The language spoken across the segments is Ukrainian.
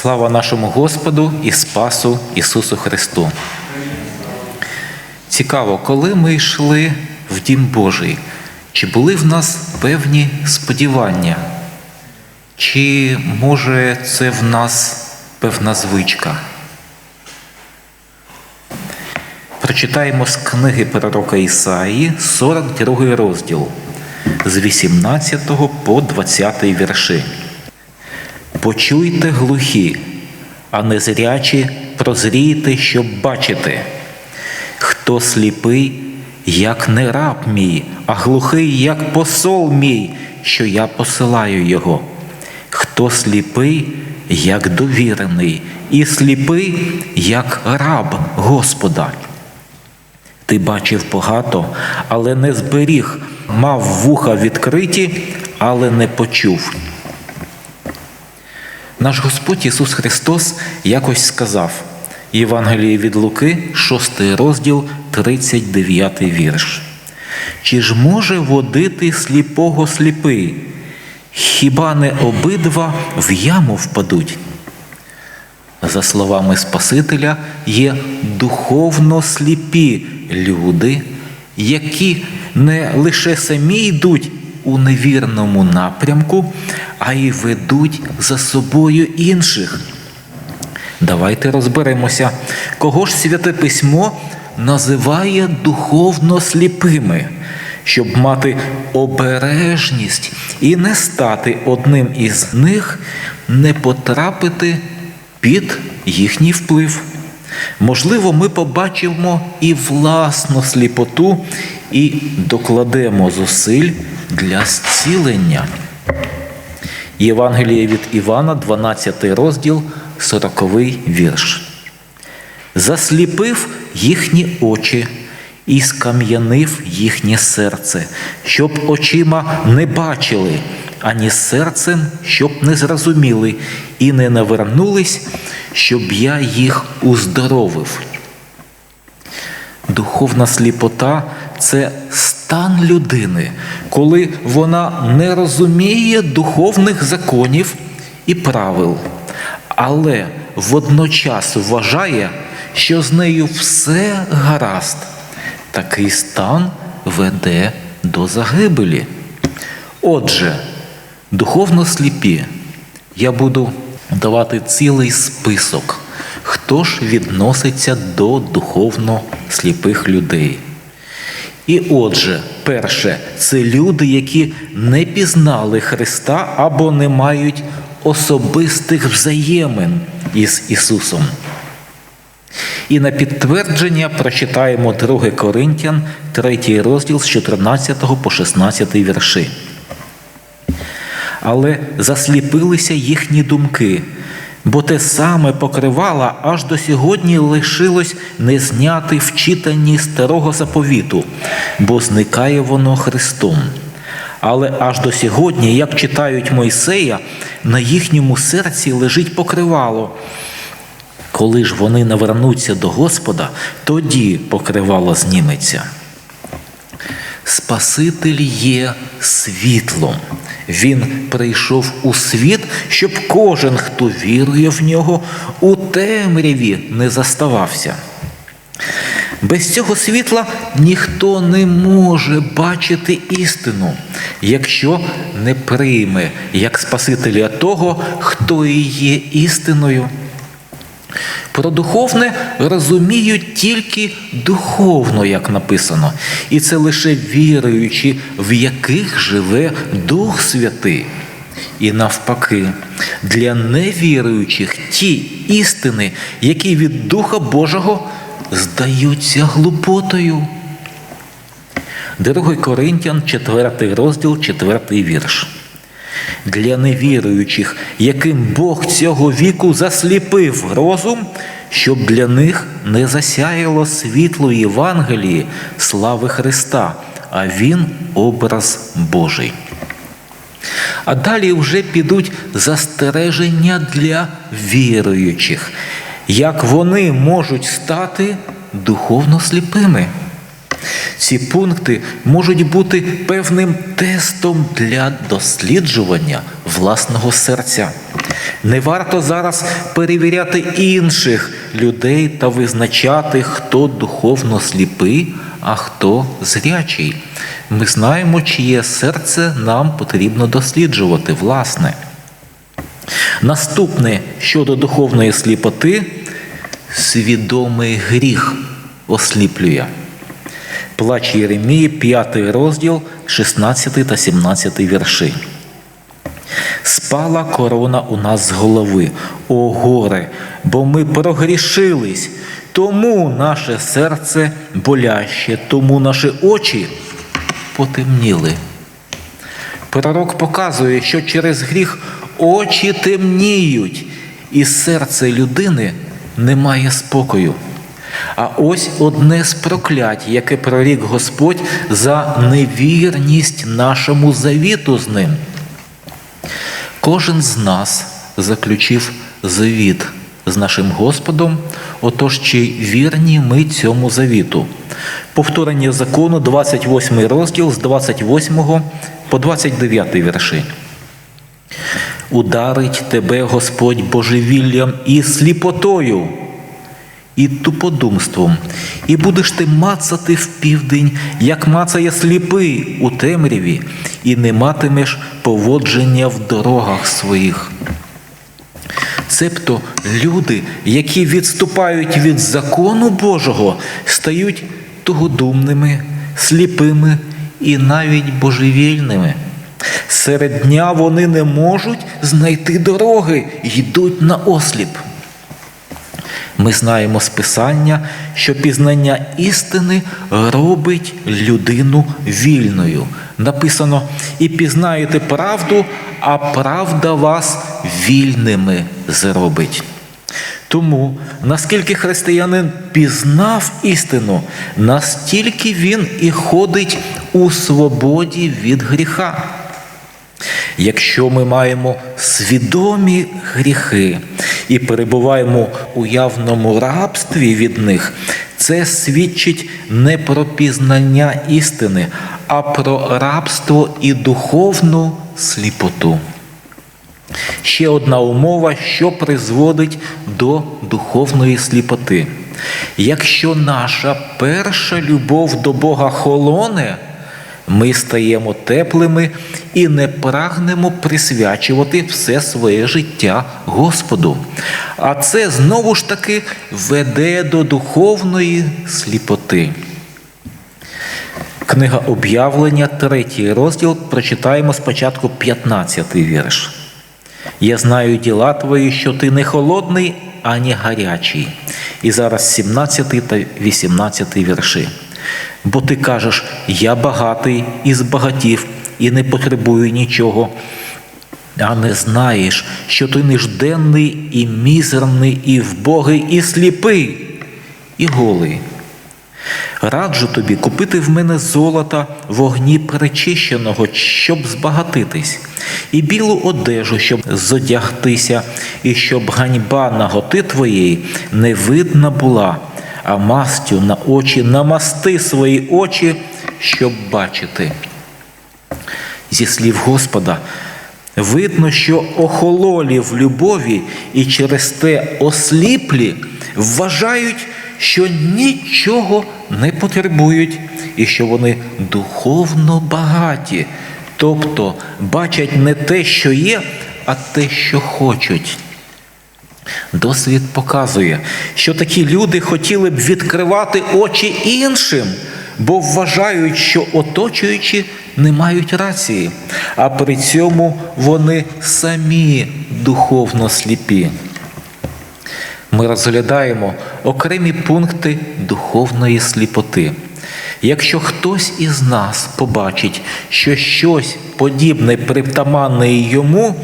Слава нашому Господу і Спасу Ісусу Христу. Цікаво, коли ми йшли в Дім Божий, чи були в нас певні сподівання? Чи може це в нас певна звичка? Прочитаємо з книги пророка Ісаї 42 розділ з 18 по 20 вірші. Почуйте глухі, а незрячі прозрійте, щоб бачити. Хто сліпий, як не раб мій, а глухий, як посол мій, що я посилаю його. Хто сліпий, як довірений, і сліпий, як раб Господа. Ти бачив багато, але не зберіг, мав вуха відкриті, але не почув. Наш Господь Ісус Христос якось сказав Євангеліє від Луки, 6 розділ, 39 вірш. Чи ж може водити сліпого сліпий? Хіба не обидва в яму впадуть? За словами Спасителя, є духовно сліпі люди, які не лише самі йдуть у невірному напрямку, а й ведуть за собою інших. Давайте розберемося, кого ж святе письмо називає духовно сліпими, щоб мати обережність і не стати одним із них, не потрапити під їхній вплив. Можливо, ми побачимо і власну сліпоту, і докладемо зусиль для зцілення. Євангеліє від Івана, 12 розділ, 40 вірш. Засліпив їхні очі і скам'янив їхнє серце, щоб очима не бачили, ані серцем, щоб не зрозуміли, і не навернулись, щоб я їх уздоровив. Духовна сліпота це стан людини, коли вона не розуміє духовних законів і правил, але водночас вважає, що з нею все гаразд. Такий стан веде до загибелі. Отже, духовно сліпі, я буду давати цілий список, хто ж відноситься до духовно сліпих людей. І отже, перше, це люди, які не пізнали Христа або не мають особистих взаємин із Ісусом. І на підтвердження прочитаємо 2 Коринтян, 3 розділ з 14 по 16 вірші. Але засліпилися їхні думки, бо те саме покривало аж до сьогодні лишилось не зняти в читанні старого заповіту, бо зникає воно Христом. Але аж до сьогодні, як читають Мойсея, на їхньому серці лежить покривало. Коли ж вони навернуться до Господа, тоді покривало зніметься. Спаситель є світлом. Він прийшов у світ, щоб кожен, хто вірує в нього, у темряві не заставався. Без цього світла ніхто не може бачити істину, якщо не прийме як Спасителя того, хто і є істиною. Про духовне розуміють тільки духовно, як написано, і це лише віруючи, в яких живе Дух Святий. І навпаки, для невіруючих ті істини, які від Духа Божого здаються глупотою. 2 Коринтян, 4 розділ, 4 вірш. Для невіруючих, яким Бог цього віку засліпив розум, щоб для них не засяяло світло Євангелії, слави Христа, а Він образ Божий. А далі вже підуть застереження для віруючих, як вони можуть стати духовно сліпими. Ці пункти можуть бути певним тестом для досліджування власного серця. Не варто зараз перевіряти інших людей та визначати, хто духовно сліпий, а хто зрячий. Ми знаємо, чиє серце нам потрібно досліджувати, власне. Наступне щодо духовної сліпоти свідомий гріх осліплює. Плач Єремії, 5 розділ, 16 та 17 вірші. Спала корона у нас з голови, о горе, бо ми прогрішились, тому наше серце боляще, тому наші очі потемніли. Пророк показує, що через гріх очі темніють, і серце людини не має спокою. А ось одне з проклять, яке прорік Господь за невірність нашому завіту з ним. Кожен з нас заключив завіт з нашим Господом, отож чи вірні ми цьому завіту. Повторення закону, 28 розділ з 28 по 29 вірші. Ударить тебе Господь божевіллям і сліпотою, і туподумством, і будеш ти мацати в південь, як мацає сліпий у темряві, і не матимеш поводження в дорогах своїх. Цебто люди, які відступають від закону Божого, стають тугодумними, сліпими і навіть божевільними. Серед дня вони не можуть знайти дороги, йдуть на осліп. Ми знаємо з Писання, що пізнання істини робить людину вільною. Написано: і пізнаєте правду, а правда вас вільними зробить. Тому, наскільки християнин пізнав істину, настільки він і ходить у свободі від гріха. Якщо ми маємо свідомі гріхи і перебуваємо у явному рабстві від них, це свідчить не про пізнання істини, а про рабство і духовну сліпоту. Ще одна умова, що призводить до духовної сліпоти. Якщо наша перша любов до Бога холоне, ми стаємо теплими і не прагнемо присвячувати все своє життя Господу. А це знову ж таки веде до духовної сліпоти. Книга об'явлення, третій розділ, прочитаємо спочатку 15 вірш. Я знаю діла твої, що ти не холодний, ані гарячий. І зараз 17 та 18 вірші. Бо ти кажеш, я багатий і збагатів, і не потребую нічого, а не знаєш, що ти нежденний і мізерний, і вбогий, і сліпий, і голий. Раджу тобі купити в мене золота вогні перечищеного, щоб збагатитись, і білу одежу, щоб зодягтися, і щоб ганьба наготи твоєї не видна була, а мастю на очі намасти свої очі, щоб бачити. Зі слів Господа, видно, що охололі в любові і через те осліплі вважають, що нічого не потребують і що вони духовно багаті, тобто бачать не те, що є, а те, що хочуть. Досвід показує, що такі люди хотіли б відкривати очі іншим, бо вважають, що оточуючі не мають рації, а при цьому вони самі духовно сліпі. Ми розглядаємо окремі пункти духовної сліпоти. Якщо хтось із нас побачить, що щось подібне притаманне йому,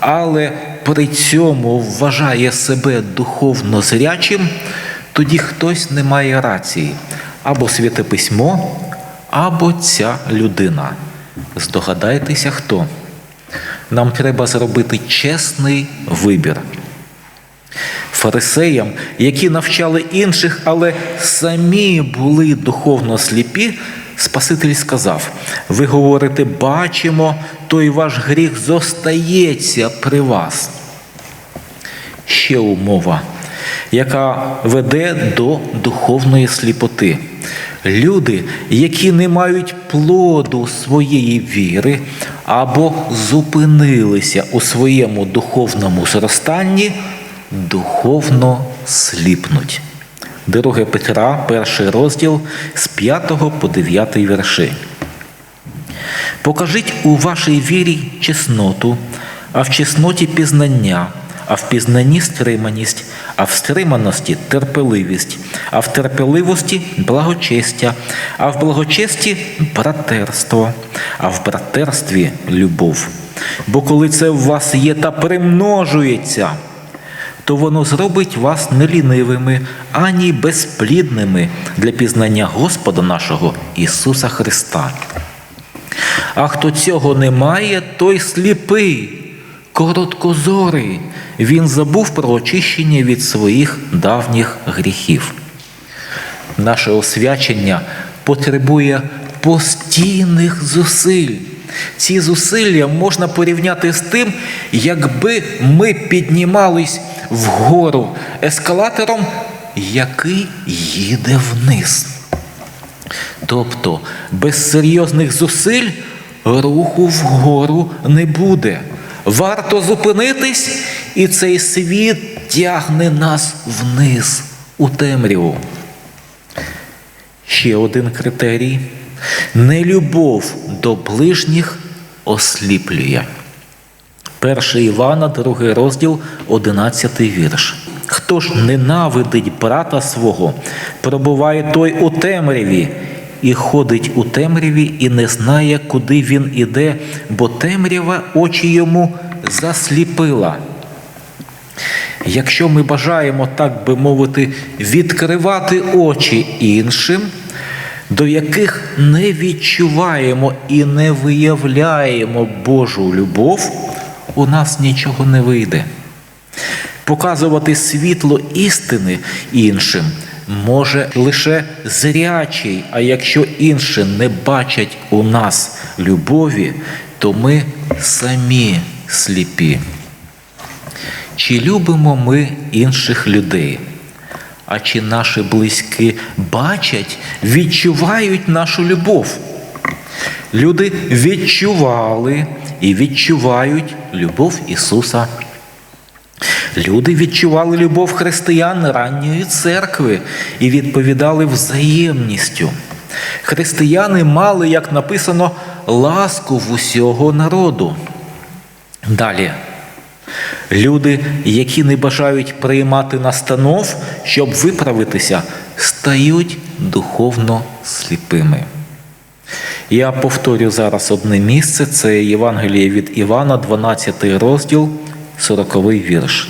але при цьому вважає себе духовно зрячим, тоді хтось не має рації або святе письмо, або ця людина. Здогадайтеся, хто. Нам треба зробити чесний вибір. Фарисеям, які навчали інших, але самі були духовно сліпі, Спаситель сказав: ви говорите, бачимо, той ваш гріх зостається при вас. Ще умова, яка веде до духовної сліпоти. Люди, які не мають плоду своєї віри або зупинилися у своєму духовному зростанні, духовно сліпнуть. 2 Петра, перший розділ з 5 по 9 вірші. Покажіть у вашій вірі чесноту, а в чесноті пізнання, а в пізнанні стриманість, а в стриманості терпеливість, а в терпеливості благочестя, а в благочесті братерство, а в братерстві любов. Бо коли це в вас є та примножується, то воно зробить вас не лінивими, ані безплідними для пізнання Господа нашого Ісуса Христа. А хто цього не має, той сліпий, короткозорий. Він забув про очищення від своїх давніх гріхів. Наше освячення потребує постійних зусиль. Ці зусилля можна порівняти з тим, якби ми піднімались вгору ескалатором, який їде вниз. Тобто без серйозних зусиль руху вгору не буде. Варто зупинитись, і цей світ тягне нас вниз у темряву. Ще один критерій нелюбов до ближніх осліплює. 1 Івана, 2 розділ, 11 вірш. Хто ж ненавидить брата свого, пробуває той у темряві, і ходить у темряві, і не знає, куди він іде, бо темрява очі йому засліпила. Якщо ми бажаємо, так би мовити, відкривати очі іншим, до яких не відчуваємо і не виявляємо Божу любов, у нас нічого не вийде. Показувати світло істини іншим може лише зрячий, а якщо інші не бачать у нас любові, то ми самі сліпі. Чи любимо ми інших людей? А чи наші близькі бачать, відчувають нашу любов? Люди відчували і відчувають любов Ісуса. Люди відчували любов християн ранньої церкви і відповідали взаємністю. Християни мали, як написано, ласку в усього народу. Далі. Люди, які не бажають приймати настанов, щоб виправитися, стають духовно сліпими. Я повторю зараз одне місце: це Євангеліє від Івана, 12 розділ, 40 вірш.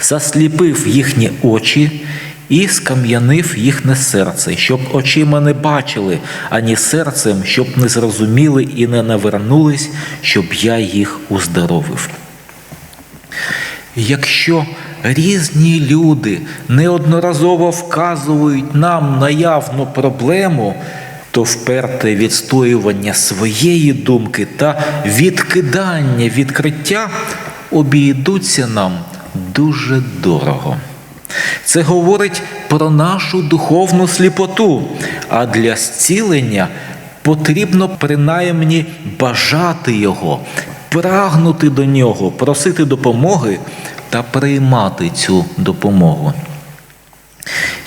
Засліпив їхні очі і скам'янив їхнє серце, щоб очима не бачили, ані серцем, щоб не зрозуміли і не навернулись, щоб я їх уздоровив. Якщо різні люди неодноразово вказують нам наявну проблему, то вперте відстоювання своєї думки та відкидання відкриття обійдуться нам дуже дорого. Це говорить про нашу духовну сліпоту, а для зцілення потрібно принаймні бажати Його, прагнути до нього, просити допомоги та приймати цю допомогу.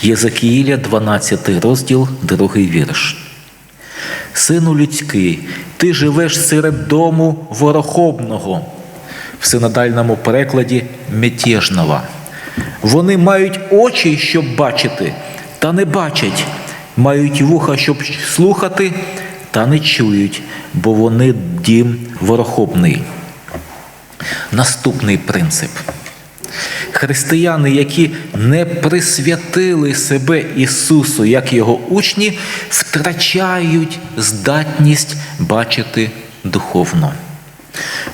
Єзекіїля, 12 розділ, другий вірш. Сину людський, ти живеш серед дому ворохобного, в синодальному перекладі мятежного. Вони мають очі, щоб бачити, та не бачать, мають вуха, щоб слухати, та не чують, бо вони дім ворохобний. Наступний принцип. Християни, які не присвятили себе Ісусу як Його учні, втрачають здатність бачити духовно.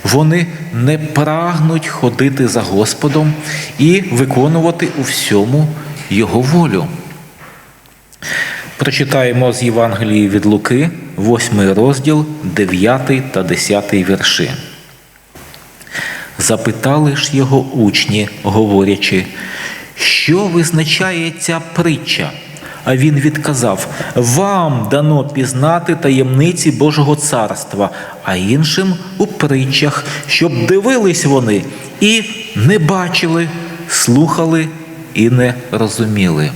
Вони не прагнуть ходити за Господом і виконувати у всьому Його волю. Прочитаємо з Євангелії від Луки, 8 розділ, 9 та 10 вірші. Запитали ж його учні, говорячи, що визначає ця притча? А він відказав: Вам дано пізнати таємниці Божого царства, а іншим у притчах, щоб дивились вони і не бачили, слухали і не розуміли.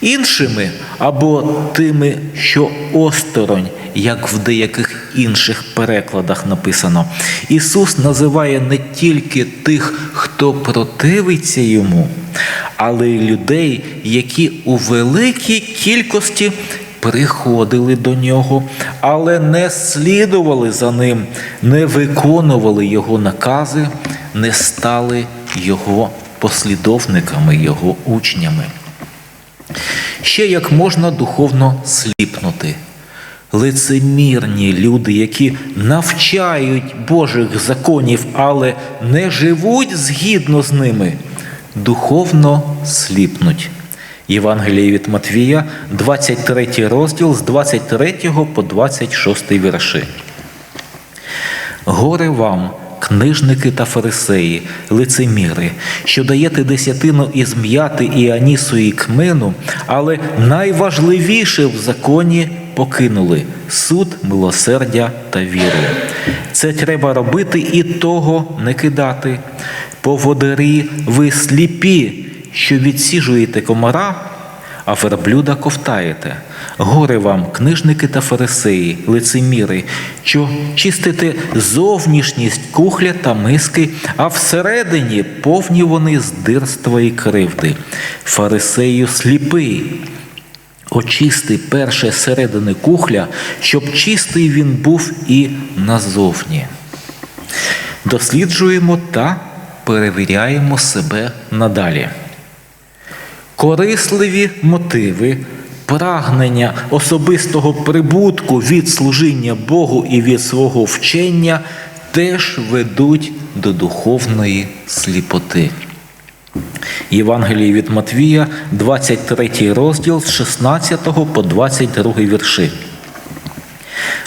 Іншими або тими, що осторонь, як в деяких інших перекладах написано, Ісус називає не тільки тих, хто противиться йому, але й людей, які у великій кількості приходили до нього, але не слідували за ним, не виконували його накази, не стали його послідовниками, його учнями. Ще як можна духовно сліпнути. Лицемірні люди, які навчають Божих законів, але не живуть згідно з ними, духовно сліпнуть. Євангеліє від Матвія, 23 розділ з 23 по 26 вірші. Горе вам, книжники та фарисеї, лицеміри, що даєте десятину із м'яти і анісу і кмену, але найважливіше в законі покинули суд, милосердя та віру. Це треба робити і того не кидати. Поводарі ви сліпі, що відсіжуєте комара, а верблюда ковтаєте. Горе вам, книжники та фарисеї, лицеміри, що чистите зовнішність кухля та миски, а всередині повні вони здирства і кривди. Фарисею сліпий. Очисти перше середини кухля, щоб чистий він був і назовні. Досліджуємо та перевіряємо себе надалі. Корисливі мотиви, прагнення особистого прибутку від служіння Богу і від свого вчення теж ведуть до духовної сліпоти. Євангеліє від Матвія, 23 розділ з 16 по 22 вірші.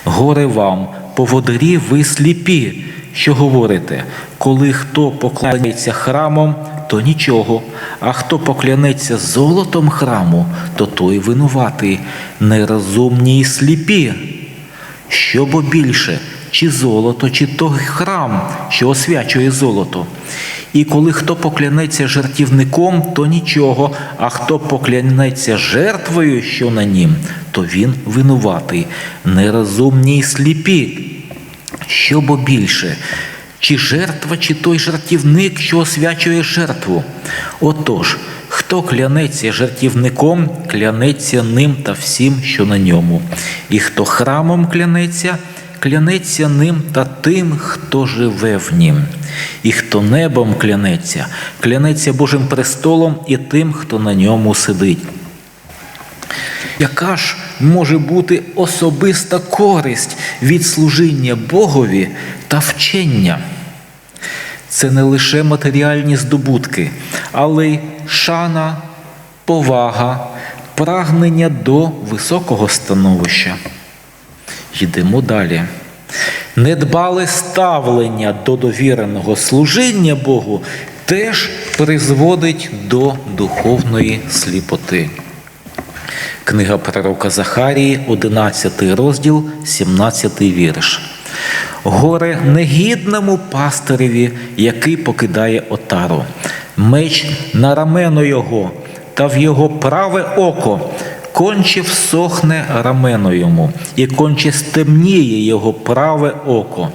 Горе вам, поводарі, ви сліпі, що говорите, коли хто покланяється храмом, то нічого, а хто поклянеться золотом храму, то той винуватий, нерозумні й сліпі. Що бо більше, чи золото, чи той храм, що освячує золото. І коли хто поклянеться жертівником, то нічого, а хто поклянеться жертвою, що на нім, то він винуватий, нерозумні й сліпі. Що бо більше, чи жертва, чи той жертівник, що освячує жертву? Отож, хто клянеться жертівником, клянеться ним та всім, що на ньому, і хто храмом клянеться, клянеться ним та тим, хто живе в нім, і хто небом клянеться, клянеться Божим престолом і тим, хто на ньому сидить. Яка ж може бути особиста користь від служіння Богові та вчення? Це не лише матеріальні здобутки, але й шана, повага, прагнення до високого становища. Йдемо далі. Недбале ставлення до довіреного служіння Богу теж призводить до духовної сліпоти. Книга пророка Захарії, 11 розділ, 17 вірш. Горе негідному пастиреві, який покидає отару, меч на рамено його, та в його праве око, конче всохне рамено йому, і конче стемніє його праве око.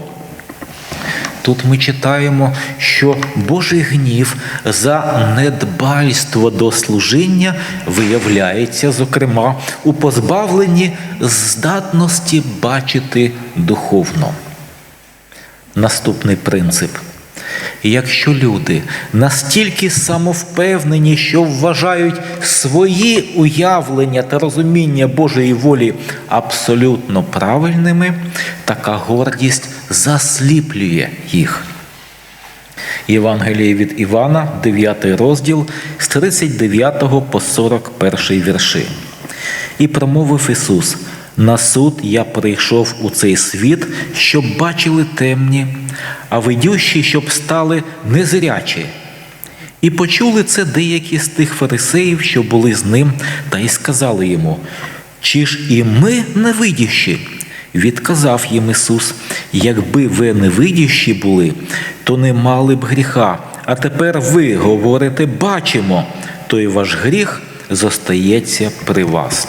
Тут ми читаємо, що Божий гнів за недбальство до служіння виявляється, зокрема, у позбавленні здатності бачити духовно. Наступний принцип. І Якщо люди настільки самовпевнені, що вважають свої уявлення та розуміння Божої волі абсолютно правильними, така гордість засліплює їх. Євангеліє від Івана, 9 розділ з 39 по 41 вірші. І промовив Ісус: На суд я прийшов у цей світ, щоб бачили темні, а видющі, щоб стали незрячі. І почули це деякі з тих фарисеїв, що були з ним, та й сказали йому: Чи ж і ми невидющі? Відказав їм Ісус, якби ви невидющі були, то не мали б гріха. А тепер ви говорите, бачимо, то й ваш гріх зостається при вас.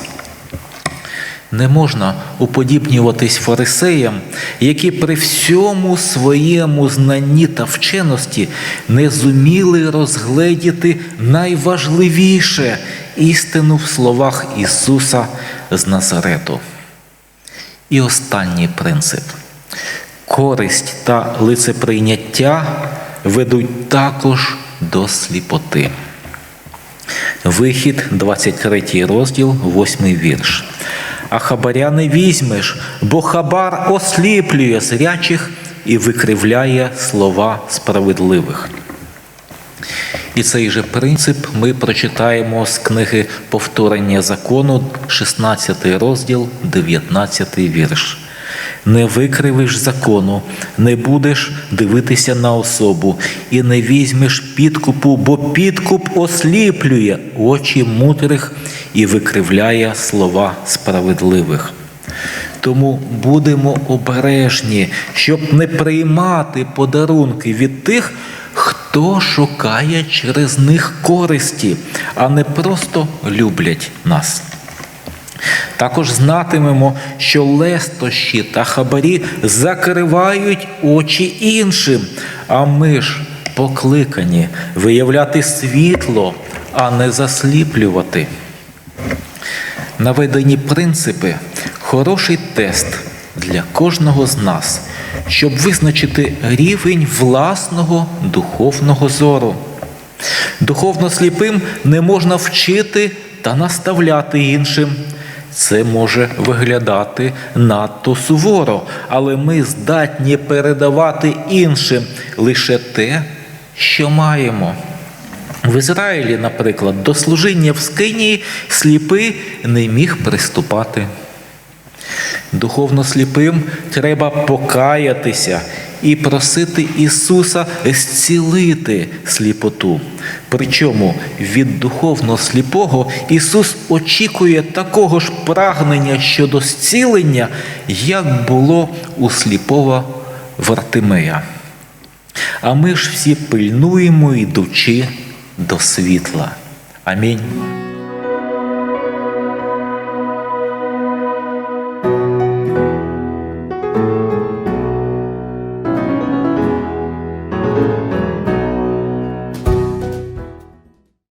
Не можна уподібнюватись фарисеям, які при всьому своєму знанні та вченості не зуміли розгледіти найважливіше істину в словах Ісуса з Назарету. І останній принцип. Користь та лицеприйняття ведуть також до сліпоти. Вихід, 23 розділ, 8 вірш. А хабаря не візьмеш, бо хабар осліплює зрячих і викривляє слова справедливих. І цей же принцип ми прочитаємо з книги Повторення закону, 16 розділ, 19 вірш. Не викривиш закону, не будеш дивитися на особу і не візьмеш підкупу, бо підкуп осліплює очі мудрих і викривляє слова справедливих. Тому будемо обережні, щоб не приймати подарунки від тих, хто шукає через них користі, а не просто люблять нас. Також знатимемо, що лестощі та хабарі закривають очі іншим, а ми ж покликані виявляти світло, а не засліплювати. Наведені принципи хороший тест для кожного з нас, щоб визначити рівень власного духовного зору. Духовно сліпим не можна вчити та наставляти іншим. Це може виглядати надто суворо, але ми здатні передавати іншим лише те, що маємо. В Ізраїлі, наприклад, до служіння в скинії сліпий не міг приступати. Духовно сліпим треба покаятися і просити Ісуса зцілити сліпоту. Причому від духовно сліпого Ісус очікує такого ж прагнення щодо зцілення, як було у сліпого Вартимея. А ми ж всі пильнуємо, йдучи до світла. Амінь.